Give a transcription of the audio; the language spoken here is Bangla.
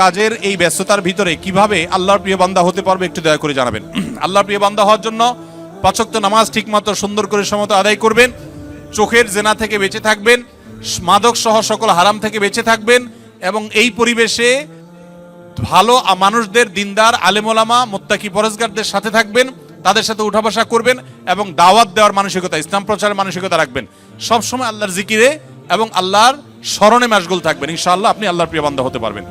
কাজের এই ব্যস্ততার ভিতরে কীভাবে আল্লাহর প্রিয় বান্দা হতে পারবে একটু দয়া করে জানাবেন। আল্লাহর প্রিয় বান্দা হওয়ার জন্য পাচক্ত নামাজ ঠিকমতো সুন্দর করে সমত আদায় করবেন, চোখের জেনা থেকে বেঁচে থাকবেন, মাদক সহ সকল হারাম থেকে বেঁচে থাকবেন এবং এই পরিবেশে ভালো মানুষদের দিনদার, আলেমোলামা, মোত্তাকি পরেজগারদের সাথে থাকবেন, তাদের সাথে উঠা বসা করবেন এবং দাওয়াত দেওয়ার মানসিকতা, ইসলাম প্রচারের মানসিকতা রাখবেন। সবসময় আল্লাহর জিকিরে এবং আল্লাহর স্মরণে মাসগুল থাকবেন। ইনশাআল্লাহ আপনি আল্লাহর প্রিয় বান্ধব হতে পারবেন।